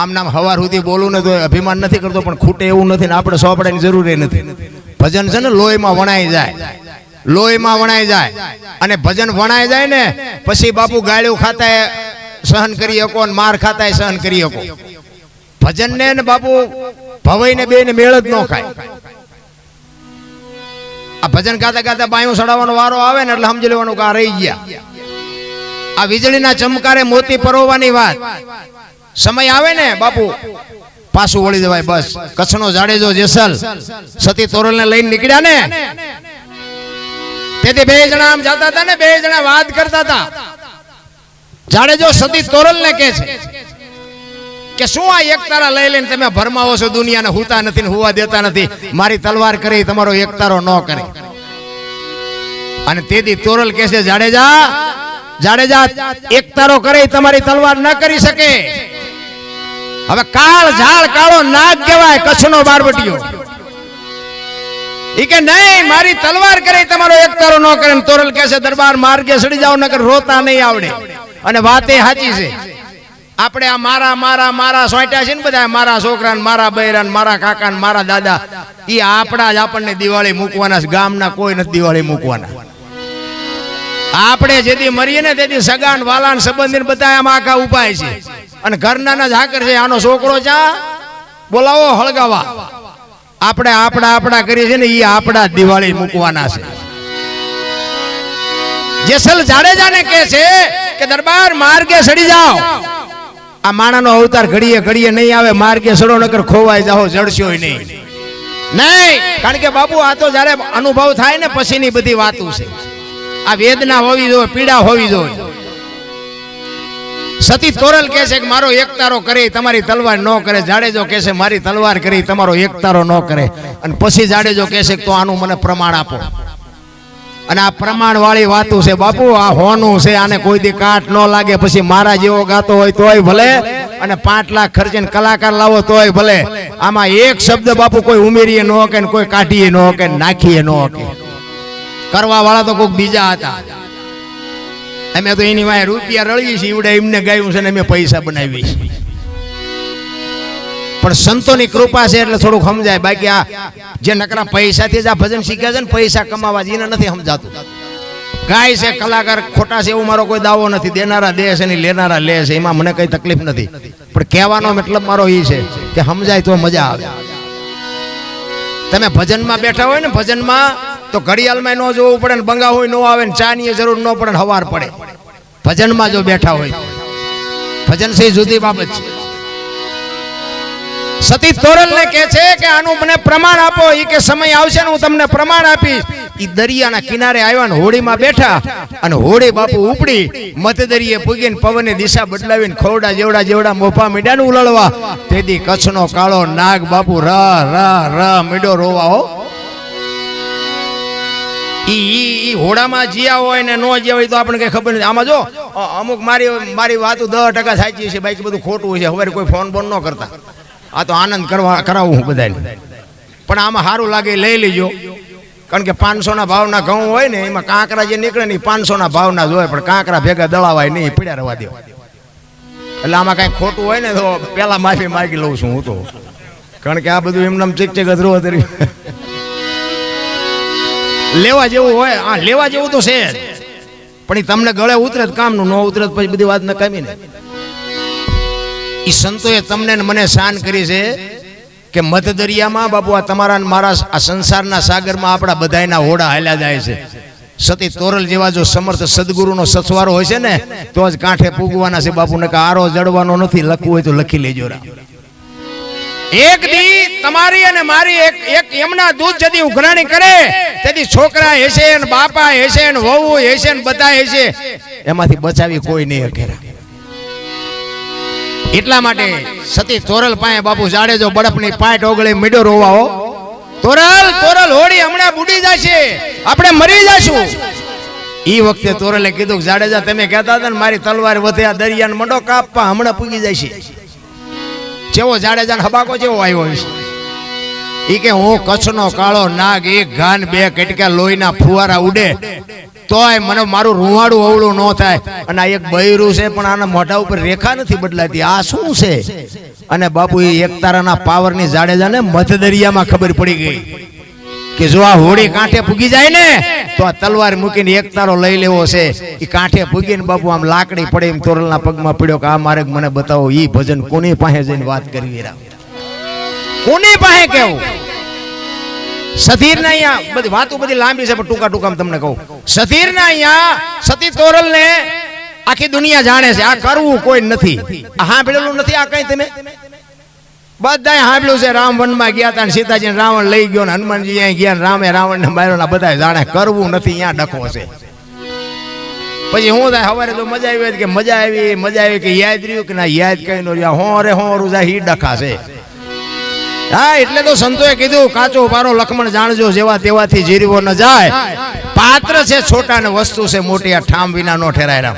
આમ નામ હવાર સુધી બોલું ને તો અભિમાન નથી કરતો, પણ ખૂટે એવું નથી ને આપણે સોંપડાની જરૂર નથી. ભજન છે ને, લોહીમાં વણાઈ જાય. લોહીમાં વણાઈ જાય. અને ભજન વણાઈ જાય ને, પછી બાપુ ગાળ્યું ખાતા સહન કરી શકો અને માર ખાતા સહન કરી શકો. ભજન ને બાપુ ભવાઈ ને બે ને મેળ જ ન ખાય. આ ભજન ગાતા ગાતા બાયું સડાવવાનો વારો આવે ને એટલે સમજી લેવાનું કે આ રહી ગયા. આ વીજળીના ચમકારે મોતી પરોવાની વાત. સમય આવે ને, બાપુ? પાછું વળી દેવાય બસ. કચ્છનો જાડેજો જેસલ, સતી તોરલ ને લઈને નીકળ્યા ને. તેથી બે જણા આમ જતા હતા ને, બે જણા વાત કરતા હતા. જાડેજો સતી તોરલ ને કે છે કે શું આ એક તારા લઈ લઈને તમે ભરમાવો છો દુનિયાને હુતા નથી ને હુવા દેતા નથી? મારી તલવાર કરી તમારો એક તારો ન કરે. અને તેથી તોરલ કે છે, જાડેજા જાડેજા એક તારો કરે તમારી તલવાર ન કરી શકે. હવે કાળ ઝાડ કાળો નાગ કહેવાય, કચ્છનો બારવટીયો ઈ કે નહીં, મારી તલવાર કરે, તમારો એક તારો ન કરે. તોરલ કે છે, દરબાર માર્ગે સડી જાવ નકર રોતા નહીં આવડે. અને વાતે સાચી છે. આપણે આ મારા મારા મારા સોંટ્યા છે ને બધા, મારા છોકરા મારા બૈરા મારા કાકા ને મારા દાદા એ આપણા જ આપણને દિવાળી મૂકવાના ગામના કોઈ નથી દિવાળી મૂકવાના. આપણે જેથી મરીએ ને તેથી સગાન, વાલાન સંબંધી બધા આમાં આખા ઉપાય છે. અને ઘરના ઝાકર છે, આનો છોકરો ચા? બોલાવો હળગાવા. આપણે આપણા આપણા કરીએ છીએ ને એ આપણા દિવાળી મૂકવાના છે. જેસલ જાડેજાને કહે છે કે, દરબાર માર્ગે સડી જાઓ. આ માણાનો અવતાર ઘડીએ ઘડીએ નહીં આવે, માર્ગે સડો, નકર ખોવાઈ જાઓ, જડશો નહીં. નહીં, કારણ કે બાપુ, આ તો જ્યારે અનુભવ થાય ને, પછીની બધી વાતો છે. આ વેદના હોવી જોઈએ, પીડા હોવી જોઈએ. સતી તોરલ કહે છે કે મારો એકતારો કરે, તમારી તલવાર ન કરે. જાડેજો કહે છે, મારી તલવાર કરી, તમારો એકતારો ન કરે. અને પછી જાડેજો કહે છે તો આનું મને પ્રમાણ આપો. અને આ પ્રમાણ વાળી વાતું છે, બાપુ, આ હોનું છે, આને કોઈ દી કાટ ન લાગે. પછી મારા જેવો ગાતો હોય તોય ભલે, અને પાંચ લાખ ખર્ચીને કલાકાર લાવો તોય ભલે. આમાં એક શબ્દ બાપુ કોઈ ઉમેરીએ ન હકે કોઈ કાઢીએ ન હકે નાખીએ ન હકે. કરવા વાળા તો કોઈક બીજા હતા. અમે તો એની વાય રૂપિયા રળીએ છીએ એમને ગાયું છે ને અમે પૈસા બનાવી પણ સંતોની કૃપા છે એટલે થોડુંક સમજાય. બાકી આ જે નકરા પૈસાથી જ આ ભજન શીખ્યા છે ને, પૈસા કમાવા એને નથી સમજાતું. ગાય છે કલાકાર, ખોટા છે એવો મારો કોઈ દાવો નથી. દેનારા દે છે ને લેનારા લે છે, એમાં મને કઈ તકલીફ નથી. પણ કહેવાનો મતલબ મારો એ છે કે સમજાય તો મજા આવે. તમે ભજનમાં બેઠા હોય ને, ભજનમાં તો ઘડિયાળમાં ન જોવું પડે ને બંગા હોય ન આવે ને ચાની જરૂર ન પડે હવાર પડે. ભજનમાં જો બેઠા હોય. ભજન છે જુદી બાબત છે. સતી તોરલ ને કે છે કે આનું મને પ્રમાણ આપો એ કે સમય આવશે ને હું તમને પ્રમાણ આપીશ. ઈ દરિયાના કિનારે આવ્યા ને હોળીમાં બેઠા અને હોડી બાપુ ઉપડી મતદરિયે પૂગીને પવને દિશા બદલાવીને ખોરડા જેવડા જેવડા મોફા મીડા ને ઉલળવા. તેથી કચ્છનો કાળો નાગ બાપુ ર ર ર મીડો રોવા હો. ઈ હોડામાં જીયા હોય ને નો જ્યાં હોય તો આપણને કઈ ખબર નથી. આમાં જો અમુક મારી મારી વાતો દસ ટકા સાચી છે, બાકી બધું ખોટું છે. હવે કોઈ ફોન બોન ન કરતા. આ તો આનંદ કરવા, કરાવું હું બધાને. પણ આમાં સારું લાગે લઈ લેજો. કારણ કે પાંચસોના ભાવના ઘઉં હોય ને, એમાં કાંકરા જે નીકળે ને એ પાંચસોના ભાવના જ હોય, પણ કાંકરા ભેગા દળાવાય નહીં પીડ્યા રવા દો. એટલે આમાં કાંઈ ખોટું હોય ને તો પહેલાં માફી માગી લઉં છું હું તો. કારણ કે આ બધું એમને ચીક ચીક અધરું અધરી લેવા જેવું હોય, હા, લેવા જેવું તો છે પણ એ તમને ગળે ઉતરે જ, કામનું ન ઉતરે પછી બધી વાત નકામી ને એ સંતોએ તમને મને શાન કરી છે કે મધ દરિયામાં બાપુ, આ તમારા મારા આ સંસારના સાગરમાં આપણા બધાયના હોડા હાલ્યા જાય છે. સતી તોરલ જેવા જો સમર્થ સદગુરુનો સસવારો હોય છે ને, તો જ કાંઠે પૂગવાના છે બાપુ ને કે આરો જડવાનો નથી, લખવું હોય તો લખી લેજો રા. એક દી તમારી અને મારી એક એક એમના દૂધ જદી ઉઘરાણી કરે, તેથી છોકરા હેસે ને બાપા હેસે ને વહુ હેસે ને બધા હેસે એમાંથી બચાવી કોઈ નહીં અઘેરા. એટલા માટે સતી તોરલ પાસે બાપુ જાડેજો બળપની પાટ ઓગળે મીડો રોવાઓ તોરલ તોરલ હોડી હમણાં બુડી જશે. આપણે મરી જશું. ઈ વખતે તોરલે કીધું જાડેજા, તમે કહેતા હતા ને મારી તલવાર વધે આ દરિયાને મંડો કાપવા હમણાં પૂગી જશે. જેવો જાડેજા હબાકો જેવો આવ્યો છે. ઈ કે હું કચ્છનો કાળો નાગ, એક ઘાન, બે કટકા, લોહીના ફુવારા ઉડે. તોય મને મારું રૂવાડું અવળું ન થાય. અને આ એક બૈરું છે, પણ આના મોઢા ઉપર રેખા નથી બદલાતી. આ શું છે? અને બાપુ એ એકતારાના પાવરની જાડેજાને મધ દરિયામાં ખબર પડી ગઈ. કે જો આ હોળી કાંઠે પૂગી જાય ને, તો આ તલવાર મૂકીને એક તારો લઈ લેવો છે. એ કાંઠે પૂગીને બાપુ આમ લાકડી પડે એમ તોરલના પગમાં પડ્યો કે આ માર્ગ મને બતાવો એ ભજન કોની પાસે જઈને વાત કરવી કોની પાસે કેવું? સધીર ના અહીંયા બધી વાતો બધી લાંબી છે, પણ ટૂંકા ટૂંકા તમને કહું. સધીર ના અહીંયા સતી તોરલ ને આખી દુનિયા જાણે છે, આ કરવું કોઈ નથી. આ સાંભળેલું નથી, આ કઈ તમે? બધાય સાંભળ્યું છે રામ વનમાં ગયા હતા સીતાજી રાવણ લઈ ગયો ને હનુમાનજી અહીંયા ગયા રામે રાવણ ને માર્યો બધા જાણે કરવું નથી, અહીંયા ડખો છે. પછી હું થાય, સવારે તો મજા આવી કે મજા આવી મજા આવી કે યાદ રહ્યું કે ના, યાદ કઈ નો રહ્યા. હો રે હો રૂજા હી ડખા હા, એટલે તો સંતોએ કીધું, કાચો પારો લખમણ જાણજો, જેવા તેવાથી જીરવો ન જાય. પાત્ર છે છોટા ને વસ્તુ છે, મોટી આ ઠામ વિના નો ઠેરાય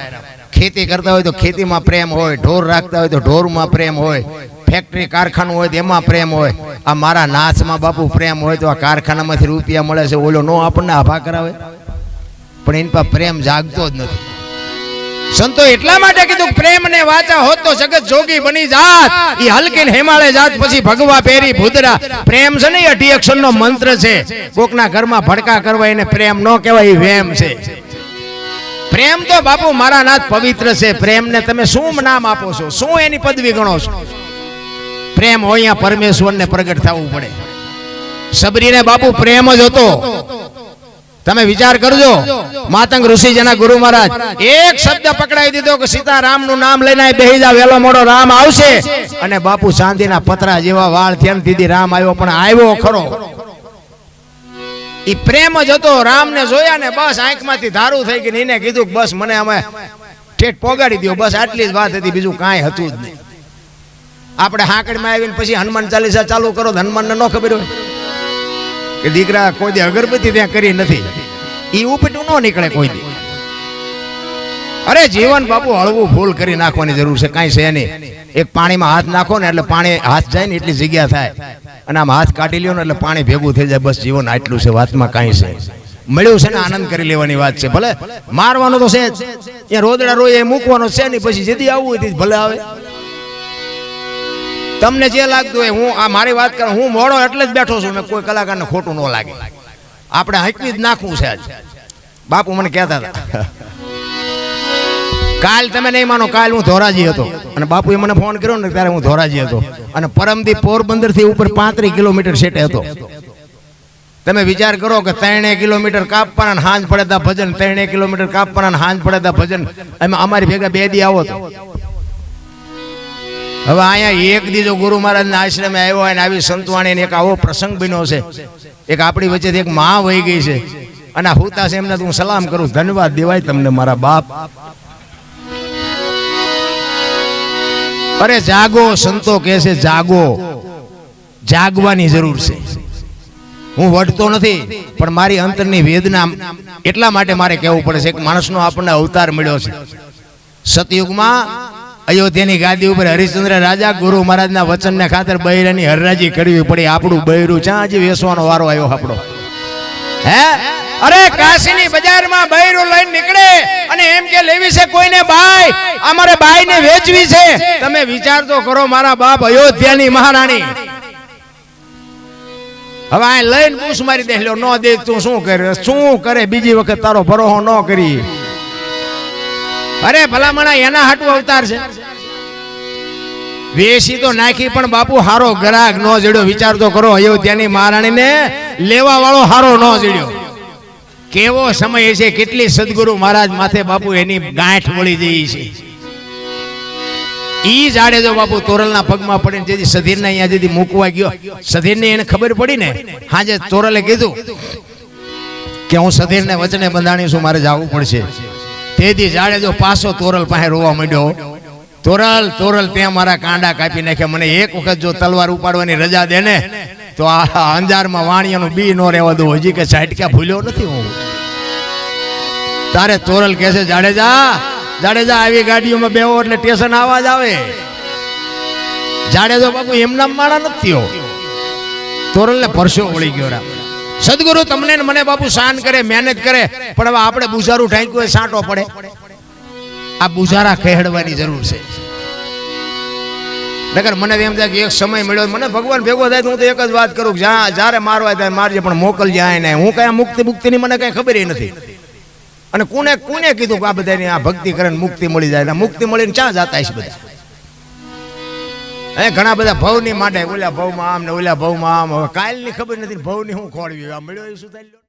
ખેતી કરતા હોય તો ખેતીમાં પ્રેમ હોય, ઢોર રાખતા હોય તો ઢોરમાં પ્રેમ હોય. ફેક્ટરી કારખાનું હોય તો એમાં પ્રેમ હોય. આ મારા નાચમાં બાપુ પ્રેમ હોય તો આ કારખાનામાંથી રૂપિયા મળે છે, ઓલો નો આપણને આભા કરાવે. પણ એની પાસે પ્રેમ જાગતો જ નથી. સંતો એટલા માટે કીધું પ્રેમ ને વાચા હોત તો જગત જોગી બની જાત. એ હલકી હેમાળે જાત, પછી ભગવા પેરી ભૂદરા પ્રેમ છે ને અઢી અક્ષર નો મંત્ર છે. કોકના ઘરમાં ભડકા કરવા એને પ્રેમ નો કહેવાય, એ વેમ છે. પ્રેમ તો બાપુ મારા નાથ પવિત્ર છે. પ્રેમ ને તમે શું નામ આપો છો? શું એની પદવી ગણો છો? પ્રેમ હોય અહીંયા પરમેશ્વરને પ્રગટ થવું પડે. સબરીને બાપુ પ્રેમ જ હતો. તમે વિચાર કરજો, માતંગ ઋષિજીના ગુરુ મહારાજ, એક શબ્દ પકડાઈ દીધો કે સીતારામનું નામ લઈને બેહી જાવ વેલો મોડો રામ આવશે. અને બાપુ ચાંદીના પતરા જેવા વાળ ત્યાં દીદી રામ આવ્યો, પણ આવ્યો ખરો. ઈ પ્રેમ જ હતો રામ ને જોયા ને બસ આંખમાંથી ધારું થઈ ગઈ ને એને કીધું બસ મને અમે ઠેઠ પોગાડી દો બસ આટલી જ વાત હતી, બીજું કાંઈ હતું જ નહીં. આપણે હાંકડીમાં આવીને પછી હનુમાન ચાલીસા ચાલુ કરો તો હનુમાનને ન ખબર હોય. કે દીકરા કોઈ દી અગરબત્તી ત્યાં કરી નથી. એ ઉપટું ન નીકળે કોઈ દી. અરે જીવન બાપુ, હળવું ફૂલ કરી નાખવાની જરૂર છે, કાંઈ છે નહીં. એક પાણીમાં હાથ નાખો ને એટલે પાણી હાથ જાય ને એટલી જગ્યા થાય. અને આમ હાથ કાઢી લ્યો ને એટલે પાણી ભેગું થઈ જાય, બસ જીવન આટલું છે, વાતમાં કાંઈ છે. મળ્યું છે ને આનંદ કરી લેવાની વાત છે, ભલે મારવાનું તો છે જ. ત્યાં રોદડા રોય એ મૂકવાનો છે નહીં, પછી જેથી આવવું હોય ભલે આવે. તમને જે લાગતું હોય, હું આ મારી વાત કરું, હું મોડો એટલે જ બેઠો છું, મેં કોઈ કલાકારને ખોટું ન લાગે. આપણે હાંકવી જ નાખવું છે આજ. બાપુ મને કહેતા હતા. કાલ તમે નહીં માનો, કાલ હું ધોરાજી હતો. અને બાપુએ મને ફોન કર્યો ને, ત્યારે હું ધોરાજી હતો. અને પરમદી પોરબંદરથી ઉપર પાંત્રીસ કિલોમીટર સેટે હતો. તમે વિચાર કરો કે ત્રણે કિલોમીટર કાપવાના હાંજ પડે ભજન ત્રણે કિલોમીટર કાપવાના હાંજ પડે ભજન. એમાં અમારી ભેગા બે દી આવો હવે અહીંયા એક દીજો ગુરુ મહારાજના આશ્રમે આવ્યો હોય ને આવી સંતવાણી એક આવો પ્રસંગ બન્યો છે. એક આપણી વચ્ચે એક માં વહી ગઈ છે. અને હુતા છે એમને હું સલામ કરું. ધન્યવાદ દેવાય તમને મારા બાપ. અરે જાગો, સંતો કહે છે જાગો. જાગવાની જરૂર છે. હું વઢતો નથી, પણ મારી અંતરની વેદના એટલા માટે મારે કહેવું પડે છે. કે માણસનો આપણને અવતાર મળ્યો છે. સતયુગમાં અયોધ્યાની ગાદી ઉપર હરિશ્ચંદ્ર રાજા ગુરુ મહારાજના વચનને ખાતર બૈરાની હરરાજી કરવી પડી. આપણું બૈરું ચા હજી વેસવાનો વારો આવ્યો આપણો. હે? અરે કાશીની બજારમાં બૈરું લઈને નીકળે અને એમ કે લેવી છે કોઈને બાઈ? અમારે બાઈને વેચવી છે. તમે વિચાર તો કરો મારા બાપ અયોધ્યાની મહારાણી. હવે આ લઈને પૂછ મારી દેલો ન દે તું શું કરે? શું કરે? બીજી વખત તારો ભરોહો ન કરી. અરે ભલામણા, એના હાટુ અવતાર છે. વેસી તો નાખી, પણ બાપુ હારો ગ્રાહક નો જડ્યો. વિચાર તો કરો, અયોધ્યાની મહારાણીને લેવા વાળો હારો નો જડ્યો. કેવો સમય છે, કેટલી સદગુરુ મહારાજ માથે બાપુ એની ગાંઠ વળી જઈ છે. ઈ જાડે જો બાપુ તોરલના પગમાં પડીને જેથી સધીરને અહીંયા જેથી મૂકવા ગયો. સધીરને એને ખબર પડી ને? હાજે તોરલે કીધું કે હું સધીરને વચને બંધાણી છું, મારે જવું પડશે. તેથી જાડે જો પાછો તોરલ પાસે રોવા માંડ્યો તોરલ તોરલ, ત્યાં મારા કાંડા કાપી નાખ્યા. મને એક વખત જો તલવાર ઉપાડવાની રજા દે ને, તો આ અંજારમાં વાણિયાનું બી નો રહેવા દઉં. હજી કે સાઈટક્યા ભૂલ્યો નથી હું. તારે તોરલ કહે છે, જાડેજા જાડેજા, આવી ગાડીઓમાં બેવો એટલે સ્ટેશન આવાજ આવે. જાડેજો બાપુ, એમના માળા નથી થયો. તોરલ ને પરસો વળી ગયો રા. સદગુરુ તમને ને મને બાપુ શાન કરે, મહેનત કરે, પણ હવે આપણે બુઝારું ઢાંક્યું હોય, સાંટો પડે. આ બુઝારા કહેડવાની જરૂર છે. નગર મને એમ થાય કે એક સમય મળ્યો મને ભગવાન ભેગો થાય હું તો એક જ વાત કરું કે જ્યાં જ્યારે મારવા થાય મારજે, પણ મોકલજે આય ને. હું કઈ મુક્તિ મુક્તિની મને કઈ ખબર નથી. અને કોને કોને કીધું કે આ બધાની આ ભક્તિ કરે મુક્તિ મળી જાય મુક્તિ મળીને ક્યાં જતા છે બધા? એ ઘણા બધા ભવની માટે, ઓલા ભવમાં આમ ને ઓલા ભવમાં આમ. હવે કાલની ખબર નથી ભવની હું ખોળવી આ મળ્યો એ શું થાય?